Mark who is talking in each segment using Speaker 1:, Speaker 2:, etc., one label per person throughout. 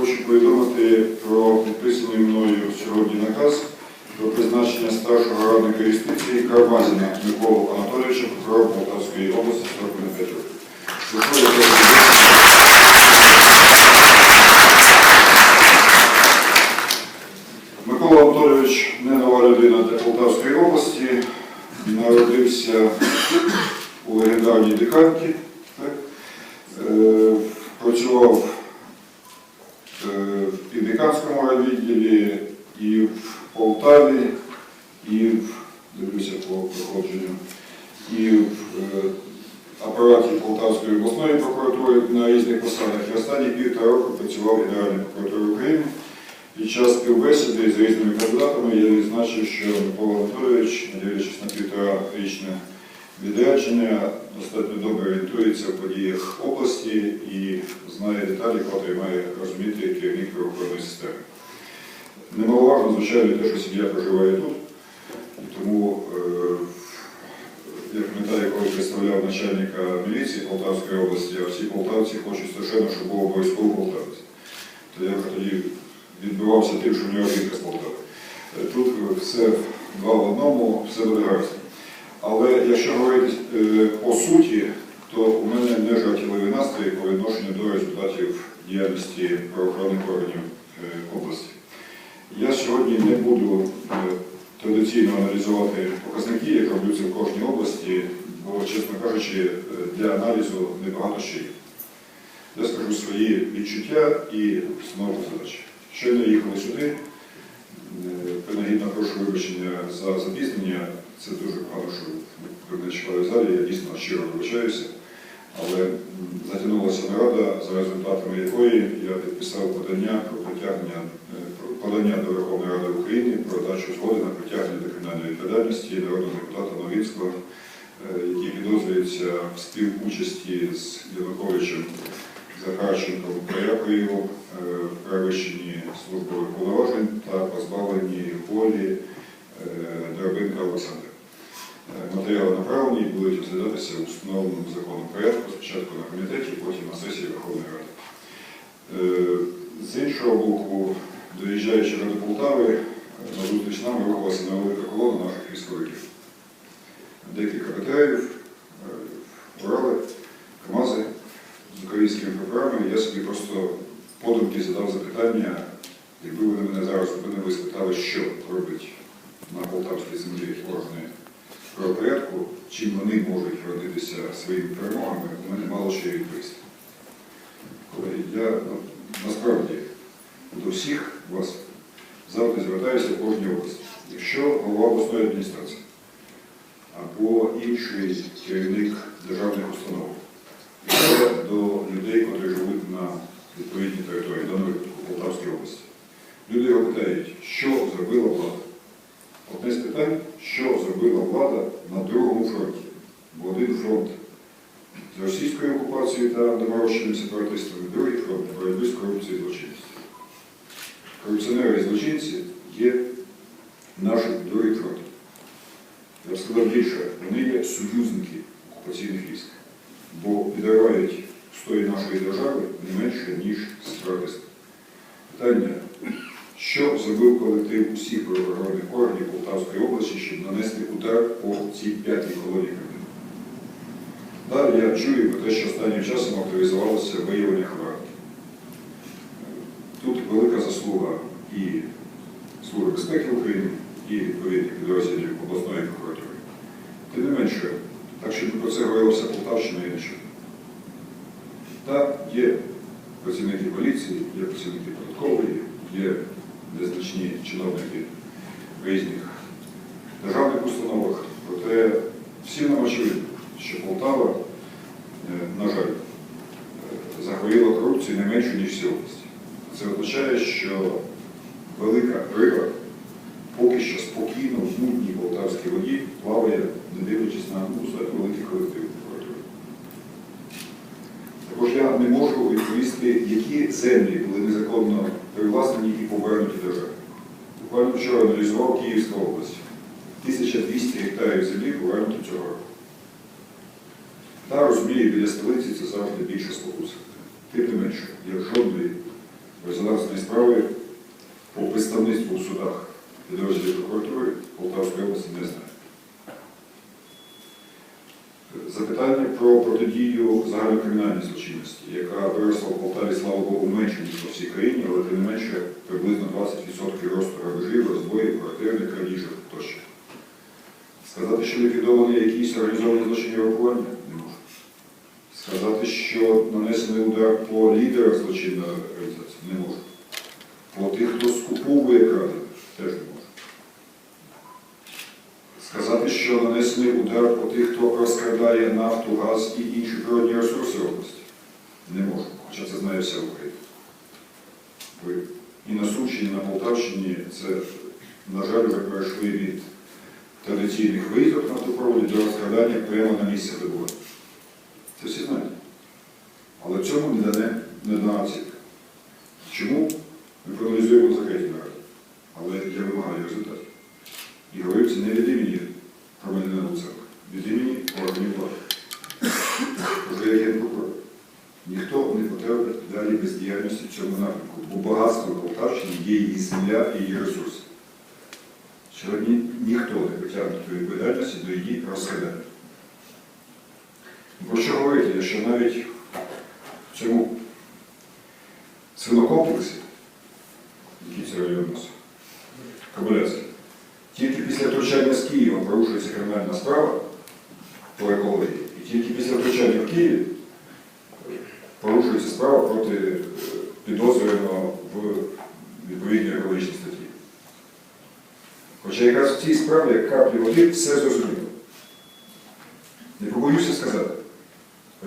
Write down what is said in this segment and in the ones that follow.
Speaker 1: хочу повідомити про підписаний мною сьогодні наказ про призначення старшого радника юстиції Кармазіна Миколу Анатолійовича прокурора Полтавської області 45 років. Микола Анатолійович не нова людина для Полтавської області, народився у легендарній диканті, так? Е, працював е, в Півдиканському райвідділі і в Полтаві, і в, дивлюся по проходженню, і в е, апараті Полтавської обласної прокуратури на різних посадах. І останні півтора року працював в Генеральній прокуратурі України. Під час співбесіди з різними кандидатами я відзначив, що Микола Анатолійович, дивлячись на півтора-річне відрядження, достатньо добре орієнтується в подіях області і знає деталі, котрі має розуміти керівник правоохоронної системи. Немаловажно, звичайно, те, що сім'я проживає тут, тому, е, я пам'ятаю, коли представляв начальника міліції Полтавської області, а всі полтавці хочуть страшенно, щоб був обов'язково полтавець. То я тоді відбивався тим, що в нього жінка з Полтави. Е, Тут все два в одному, все гаразд. Але якщо говорити е, по суті, то у мене не жартівливий настрій по відношенню до результатів діяльності правоохоронних органів е, області. Я сьогодні не буду е, традиційно аналізувати показники, як роблю це в кожній області, бо, чесно кажучи, е, для аналізу небагато ще є. Я скажу свої відчуття і встановлю задачі. Щойно їхали сюди. Е, Принагідно прошу вибачення за запізнення. Це дуже погано, що мене в залі. Я дійсно щиро вибачаюся. Але затягнулася нарада, за результатами якої я підписав подання про притягнення е, подання до Верховної Ради України про дачу згоди на притягнення до кримінальної відповідальності народного депутата Новинського, е, який підозрюється в співучасті з Януковичем Захарченком Краякою е, в перевищенні службових повноважень та позбавленні волі Драбинка Олександра. Матеріали направлені і будуть розглядатися у встановленому законом порядку, спочатку на комітеті, потім на сесії Верховної Ради. Е, З іншого боку, доїжджаючи до Полтави, е, на зустріч нам рухалася невелика колона наших військовиків. Декілька БТРів, е, Урали, КАМАЗи з українськими прапорами. Я собі просто подумки задав запитання, якби ви мене зараз зупинили спитали, що робить на полтавській землі органи правопорядку, чим вони можуть родитися своїми перемогами, у мене мало що відповісти. Колеги, я ну, насправді до всіх вас завжди звертаюся кожній області. Якщо голова обласної адміністрації або інший керівник державних установ йде до людей, які живуть на відповідній території, до Полтавській області, люди його питають, що зробила влада. Одне з питань, що зробила влада на другому фронті. Бо один фронт з російською окупацією та доморощеними сепаратистами, другий фронт боротьби з корупцією і злочинністю. Корупціонери і злочинці є нашим другим фронтом. Я б сказав більше, вони є союзники окупаційних військ, бо відривають стої нашої держави не менше, ніж сепаратисти. Питання, що зробив колектив усіх правоохоронних органів Полтавської області, щоб нанести удар по цій п'ятій колонії криміналу? Далі я чую про те, що останнім часом активізувалося виявлення хабарників. Тут велика заслуга і Служби безпеки України, і відповідних підрозділів обласної прокуратури. Тим не менше, так щоб про це говорилося Полтавщина і чую. Так, є працівники поліції, є працівники податкової, є незначні чиновники в різних державних установах. Проте всім нам очевидно, що Полтава, е, на жаль, е, захворіла корупцією не менше, ніж всі області. Це означає, що велика риба поки що спокійно в мутній полтавській воді плаває, не дивлячись на ну, великий колектив. Також я не можу відповісти, які землі були незаконно привласнені і повернуті державі. Буквально вчора аналізував Київська область. 1200 гектарів землі повернуто цього року. Та розумію, біля столиці це завжди більше спокуса. Тим не менше, я жодної резонансної справи по представництву в судах підрозділів прокуратури Полтавської області не знаю. Запитання про протидію загальнокримінальній злочинності, яка виросла в Полтаві, слава Богу, менше, по всій країні, але тим не менше приблизно 20% росту грабежів, розбоїв, квартирних крадіжок тощо. Сказати, що ліквідовані якісь організовані злочинні групування, не можу. Сказати, що нанесений удар по лідерах злочинної організації, не можу. По тих, хто скуповує кради, теж не. Сказати, що нанесений удар по тих, хто розкрадає нафту, газ і інші природні ресурси області, не можу, хоча це знає вся Україна. І на Сумщині, і на Полтавщині це, на жаль, вже перейшли від традиційних виїздок нафтопроводі до розкрадання прямо на місці добування. Це всі знають. Але цьому не дане оцінка. Чому? Ми проаналізуємо в закритій нараді. Але я вимагаю результатів. І говорив це не від імені громадянина Луценка, від імені органів влади. Вже як генпрокурор. Ніхто не потребує далі бездіяльності в цьому напрямку, бо багатство Полтавщини є її земля і її ресурси. Сьогодні ніхто не притягнув до відповідальності до її розкрадання. Про що говорити, якщо навіть в цьому свинокомплексі, який це район нас, Кабулецький, тільки після втручання з Києва порушується кримінальна справа по екології, і тільки після втручання в Києві порушується справа проти е, підозрюваного в відповідній екологічній статті. Хоча якраз в цій справі, як каплі води, все зрозуміло. Не побоюся сказати,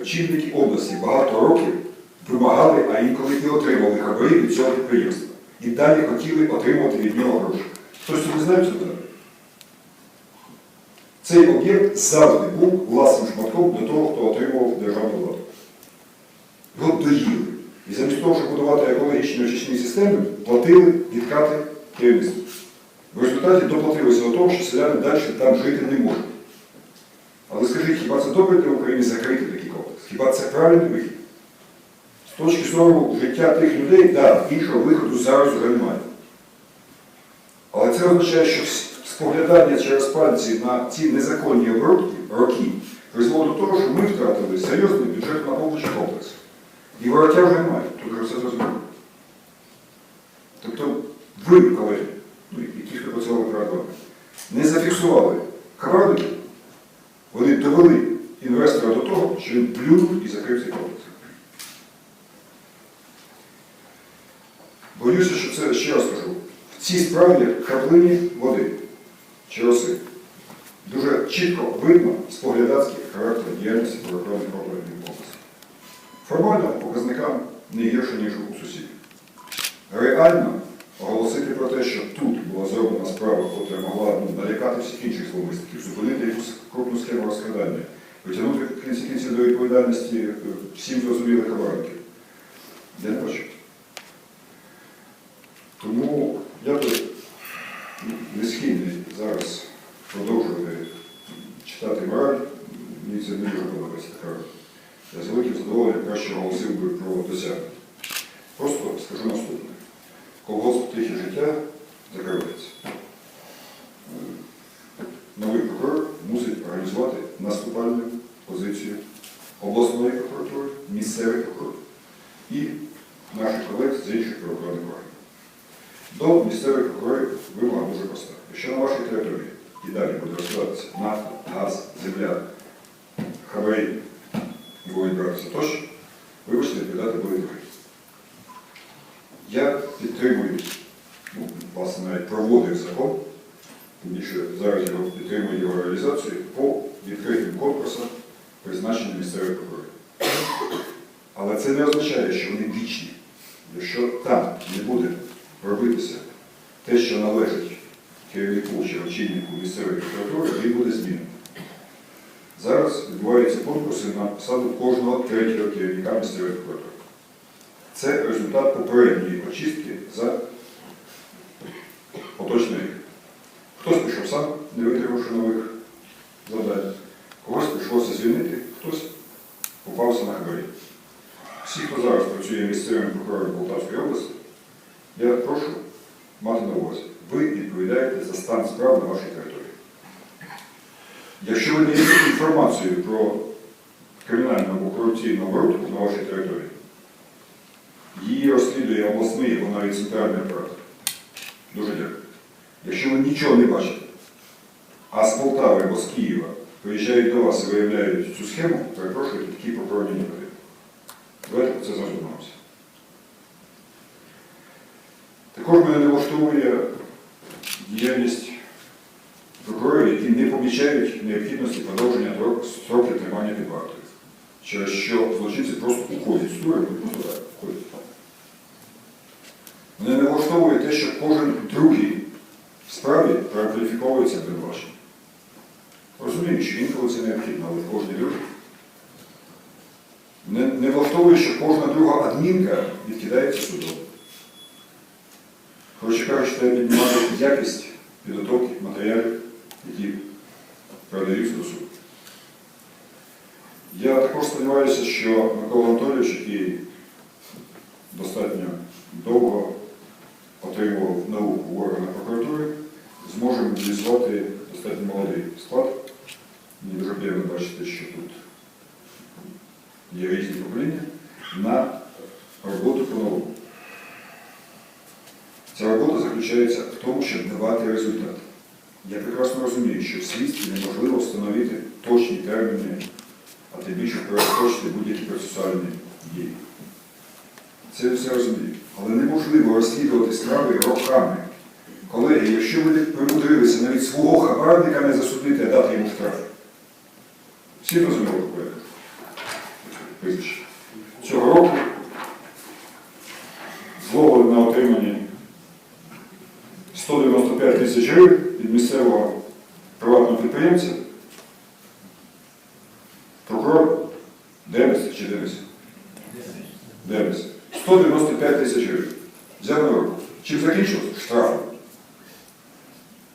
Speaker 1: очільники області багато років вимагали, а інколи і отримали хабарі від цього підприємства. І далі хотіли отримувати від нього гроші. Хтось не знає цього? Цей об'єкт завжди був власним шматком до того, хто отримував державну владу. Його доїли. І замість того, щоб будувати екологічні очисні системи, платили відкати керівництву. В результаті доплатилося до того, що селяни далі там жити не можуть. Але скажіть, хіба це добре для України закрити такий комплекс? Хіба це правильний вихід? З точки зору життя тих людей, так, да, іншого виходу зараз вже немає. Але це означає, що споглядання через пальці на ці незаконні оборотки, роки, призвело до того, що ми втратили серйозний бюджет на повністю комплекс. І вороття вже немає, тут вже все зрозуміло. Тобто ви, колеги, ну і ті, хто працювали перед не зафіксували хабарники, вони довели інвестора до того, що він плюнув і закрив цей комплекс. Боюся, що це ще раз кажу. В цій справі краплині води чи роси. Дуже чітко видно споглядацький характер діяльності правоохоронних органів. Формально показникам не гірше, ніж у сусідів. Реально оголосити про те, що тут була зроблена справа, яка могла ну, налякати всіх інших зловмисників, зупинити якусь крупну схему розкрадання, витягнути в кінці кінців до відповідальності е, всім зрозумілих хабарників. Я не бачу. Тому я тут не схильний зараз продовжувати читати мораль. Мені це не дуже подобається така. Я з великим краще оголосив би про досягнення. Просто скажу наступне. Колгосп тихе життя закривається. Е, Новий прокурор мусить організувати наступальну позицію обласної прокуратури, місцевих прокурорів і наших колег з інших правоохоронних органів. До місцевих прокурорів вимога дуже проста. Якщо на вашій території і далі буде розкладатися нафта, газ, земля, хабарі і будуть братися тощо, ви будете відповідати будете ви. Я підтримую, ну, власне, навіть проводив закон, тим більше зараз його підтримую його реалізацію по відкритим конкурсам місцевих прокурорів. Але це не означає, що вони вічні. Якщо там не буде робитися те, що належить керівнику чи очільнику місцевої прокуратури, він буде змінений. Зараз відбуваються конкурси на посаду кожного третього керівника місцевої прокуратури. Це результат попередньої очистки за поточний рік. Хтось пішов сам, не витримавши нових завдань, когось прийшлося звільнити, хтось попався на хабарі. Всі, хто зараз працює місцевим прокурором Полтавської області, Я прошу мати на увазі. Ви відповідаєте за стан справ на вашій території. Якщо ви не даєте інформацію про кримінальну або корупційну оборудку на вашій території, її розслідує обласний або навіть центральний апарат. Дуже дякую. Якщо ви нічого не бачите, а з Полтави або з Києва приїжджають до вас і виявляють цю схему, перепрошую, такі прокурорні не. Давайте це задумаємося. Також мене не влаштовує діяльність прокурорів, які не помічають необхідності продовження строків тримання під вартою, через що злочинці просто уходять з туру і просто так уходять. Мене не влаштовує те, що кожен другий в справі перекваліфіковується обвинувачення. Розумію, що інколи це необхідно, але в кожній другій. Не, не влаштовує, що кожна друга адмінка відкидається судом. Коротше кажучи, треба піднімати якість підготовки матеріалів, які передаються до суду. Я також сподіваюся, що Микола Анатолійович, який достатньо довго отримував науку в органах прокуратури, зможе мобілізувати достатньо молодий склад. Мені дуже приємно бачити, що тут є різні покоління на роботу по новому. Ця робота заключається в тому, щоб давати результат. Я прекрасно розумію, що в слідстві неможливо встановити точні терміни, а тим більше перескочити будь-які процесуальні дії. Це все розумію. Але неможливо розслідувати справи роками. Колеги, якщо ви примудрилися навіть свого хабарника не засудити, а дати йому штраф. Всі розуміли, колеги? Прізвище. Цього року зловили на отриманні 195 тисяч гривень від місцевого приватного підприємця. Прокурор Демес чи Демес? Демес. 195 тисяч гривень. Взяв на руку. Чим закінчилось? Штрафом.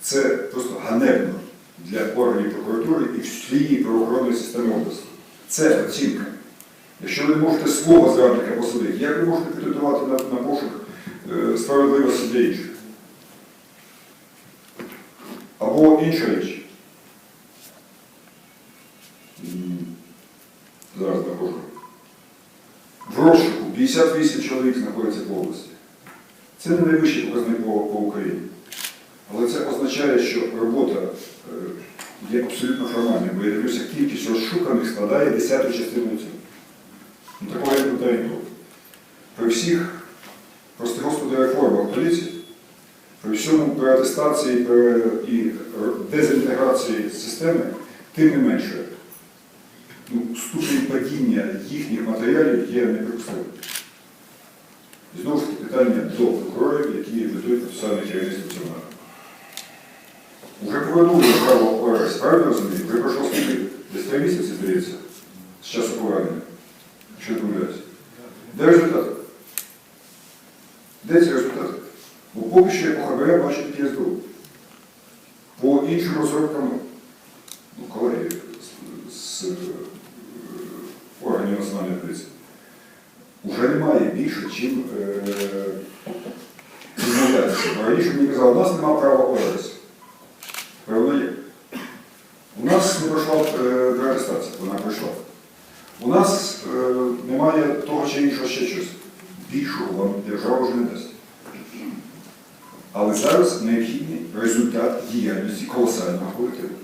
Speaker 1: Це просто ганебно для органів прокуратури і всієї правоохоронної системи області. Це оцінка. Якщо ви не можете свого зрадника посадити, як ви можете претендувати на, на пошук е, справедливості для? Або інша річ. Зараз знаходжу. В розшуку 58 чоловік знаходиться в області. Це не найвищий показник по, по Україні. Але це означає, що робота е, є абсолютно формальною, бо я дивлюся, кількість розшуканих складає десяту частину цього. Такого я не пам'ятаю. При всіх, прости Господи, реформах поліції, при всьому при атестації при, і дезінтеграції системи, тим не менше, ну, ступінь падіння їхніх матеріалів є неприпустимим. І знову ж таки питання до прокурорів, які ведуть процесуальне керівництво напрямку. Уже повернули право ОРС, правильно розумію? Вже пройшло скільки? Десь три місяці, здається, з часу повернення. Що помиляюся? Де результати? Де ці результати? Бо поки що ХБР бачу тільки По іншим розробкам, ну, колеги з, е, органів національної поліції, вже немає більше, чим е, відмовлятися. Раніше мені казали, у нас немає права ОРС. Певно є. У нас не пройшла е, преатестація, вона пройшла. У нас е, немає того чи іншого ще щось. Більшого вам держава вже не дасть. Але зараз необхідний результат діяльності колосального колективу,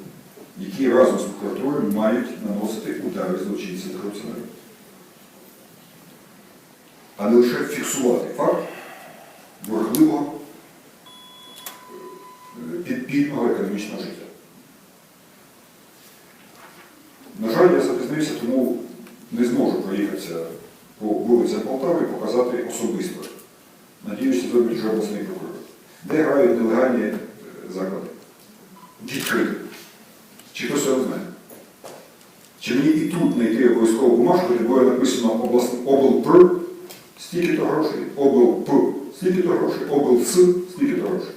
Speaker 1: які разом з прокуратурою мають наносити удари злочинців та корупціонерів. А не лише фіксувати факт бурхливого е, підпільного економічного життя. На жаль, я запізнився, тому не зможу проїхатися по вулицям Полтави показати особисто. Надіюся, зробить вже обласний прокурор. Де грають нелегальні е, заклади? Відкрито. Чи хтось цього знає? Чи мені і тут знайти обов'язкову бумажку, де буде написано облпр, стільки-то грошей, облп, стільки-то грошей, облс, стільки-то грошей.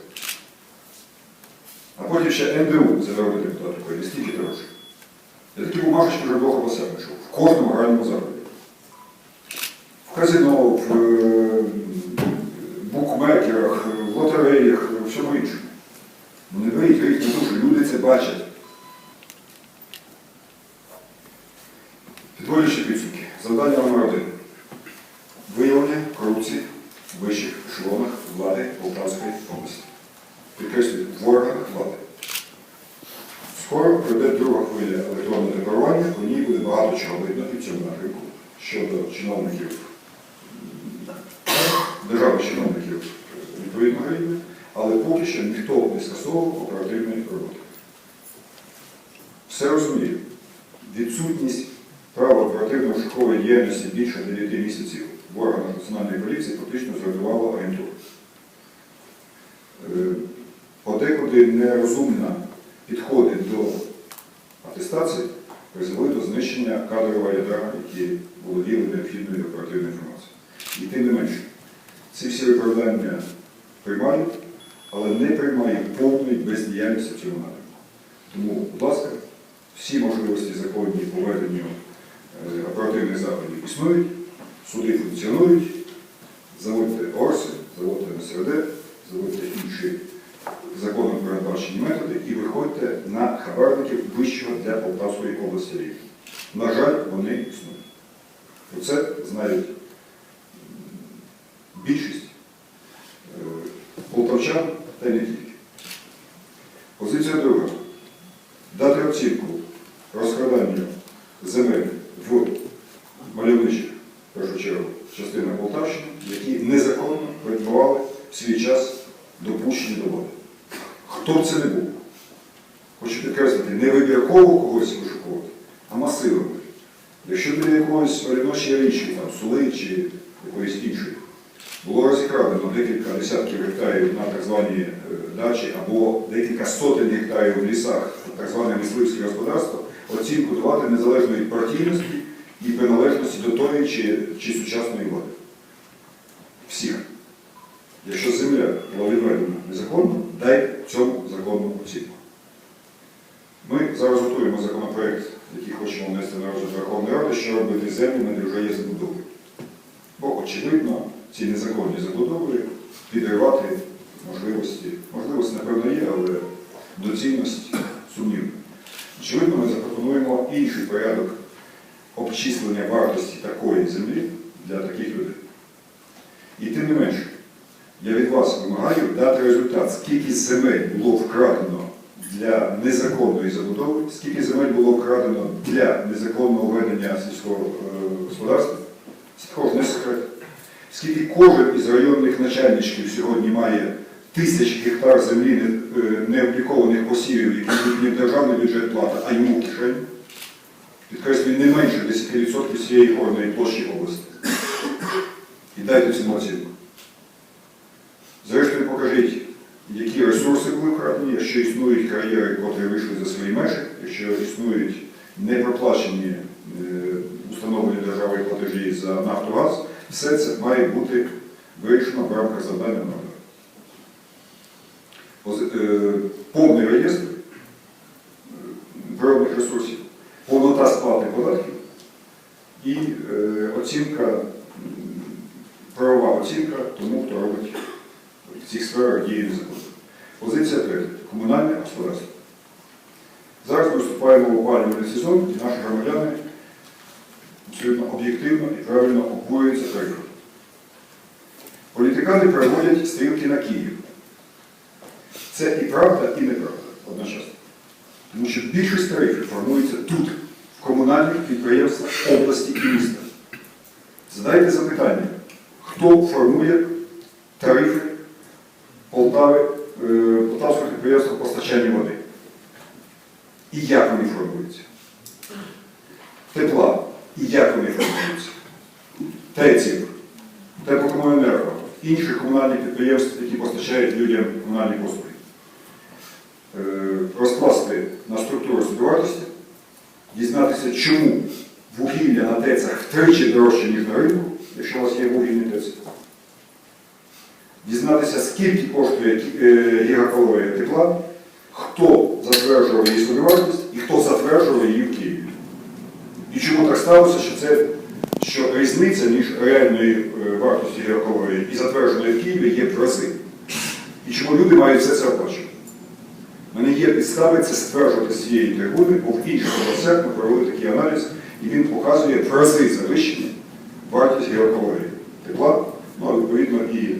Speaker 1: А потім ще НДУ за народний депутат України, стільки-то грошей. Я такі бумажечки вже двох областях знайшов. В кожному гральному закладі. В казино, в е, букмекерах, в лотереях, в всьому іншому. Ну не беріть гріх на люди це бачать. Підводячи підсумки, завдання номер один. Виявлення корупції в вищих ешелонах влади Полтавської області. Підкреслюю, в органах влади. Скоро прийде друга хвиля електронного декларування, по ній буде багато чого видно і в цьому напрямку щодо чиновників, державних чиновників відповідного рівня, але поки що ніхто не скасовував оперативної роботи. Все розумію. Відсутність права оперативно-шукової діяльності більше 9 місяців в органах національної поліції фактично зруйнувало агентуру. Е, Подекуди нерозумна підходи до атестації призвели до знищення кадрового ядра, які володіли необхідною оперативною інформацією. І тим не менше, ці всі виправдання приймаю, але не приймаю повної бездіяльності в цьому напрямку. Тому, будь ласка, всі можливості законні по веденню е, оперативних заходів існують, суди функціонують, заводьте ОРСи, заводьте НСРД, заводьте інші законом передбачені методи і виходьте на хабарників вищого для Полтавської області рівня. На жаль, вони існують. Про це знають більшість е, полтавчан та не тільки. Позиція друга. Дати оцінку розкраданню земель в мальовничих, частинах Полтавщини, які незаконно перебували в свій час допущені до влади. Хто б це не був? Хочу підкреслити, не вибірково когось вишукувати, а масивами. Якщо біля якоїсь мальовничої річки, там, сули чи якоїсь іншої, було розікрадено декілька десятків гектарів на так звані е, дачі або декілька сотень гектарів в лісах, так зване мисливське господарство, оцінку давати незалежно від партійності і приналежності до тої чи, чи сучасної влади. Всіх. Якщо земля була відведена незаконно, дай цьому законну оцінку. Ми зараз готуємо законопроект, який хочемо внести на розгляд Верховної Ради, що робити з землями, вже є забудови. Бо, очевидно, ці незаконні забудови підривати можливості. Можливості, напевно, є, але доцільність сумнівна. Очевидно, ми запропонуємо інший порядок обчислення вартості такої землі для таких людей. І тим не менше, я від вас вимагаю дати результат, скільки земель було вкрадено для незаконної забудови, скільки земель було вкрадено для незаконного ведення сільського е, господарства. Це не секрет. Скільки кожен із районних начальників сьогодні має тисяч гектар землі е, необлікованих посівів, які йдуть не державний бюджет плата, а йому в кишеню. Підкреслюю, не менше 10% всієї горної площі області. І дайте цьому оцінку. Зрештою, покажіть, які ресурси були вкрадені, якщо існують кар'єри, котрі вийшли за свої межі, якщо існують непроплачені е, установлені державою платежі за Нафтогаз, все це має бути вирішено в рамках завдання номер. Е, Повний реєстр е, природних ресурсів, повнота сплати податків і е, оцінка, правова оцінка тому, хто робить в цих сферах дії незаконно. Позиція третя. Комунальне господарство. Зараз ми вступаємо в опалювальний сезон, і наші громадяни об'єктивно і правильно обурюються тарифами. Політикани переводять стрілки на Київ. Це і правда, і неправда одночасно. Тому що більшість тарифів формується тут, в комунальних підприємствах області і міста. Задайте запитання, хто формує тарифи Полтави, е, Полтавського підприємства постачання води. І як вони формуються? Тепла. І як? ТЕЦів, теплокомуненерго, інших комунальних підприємств, які постачають людям комунальні послуги. Е, Розкласти на структуру собівартості, дізнатися, чому вугілля на ТЕЦах втричі дорожче, ніж на ринку, якщо у вас є вугільні ТЕЦи дізнатися, скільки коштує е, гігакалорія тепла, хто затверджував її собівартість і хто затверджував її в Києві. І чому так сталося, що це що різниця між реальною е, вартістю гігакалорії і затвердженою в Києві є в рази. І чому люди мають все це оплачувати? У мене є підстави це стверджувати з цієї трибуни, бо в інших областях ми провели такий аналіз, і він показує в рази завищення вартість гігакалорії тепла, ну а відповідно і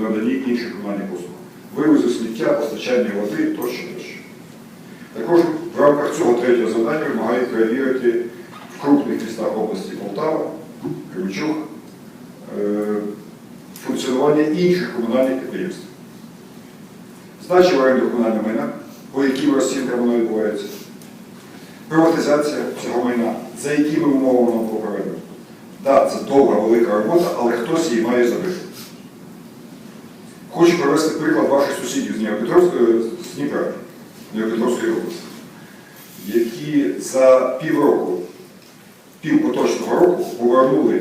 Speaker 1: наданні інших комунальних послуг. Вивозу сміття, постачання води тощо тощо. Також в рамках цього третього завдання вимагають перевірити в крупних містах області Полтава, Кременчук, е, функціонування інших комунальних підприємств. Здача в оренду комунального майна, по яким розцінкам воно відбувається, приватизація цього майна, за якими умовами воно було проведено. Так, це довга, велика робота, але хтось її має зробити. Хочу привести приклад ваших сусідів Дніпропетровської, з Дніпра, Дніпропетровської області, які за півроку, пів поточного року повернули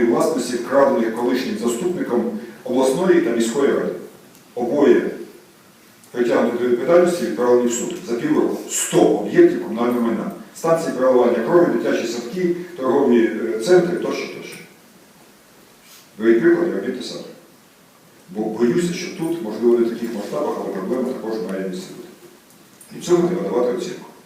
Speaker 1: комунальної власності, вкрадених колишнім заступником обласної та міської ради. Обоє притягнути до відповідальності відправлені в суд за півроку. 100 об'єктів комунального майна. Станції переливання крові, дитячі садки, торгові е, центри тощо тощо. Беріть приклад і саме. Бо боюся, що тут, можливо, не в таких масштабах, але проблема також має місце бути. І цьому треба давати оцінку.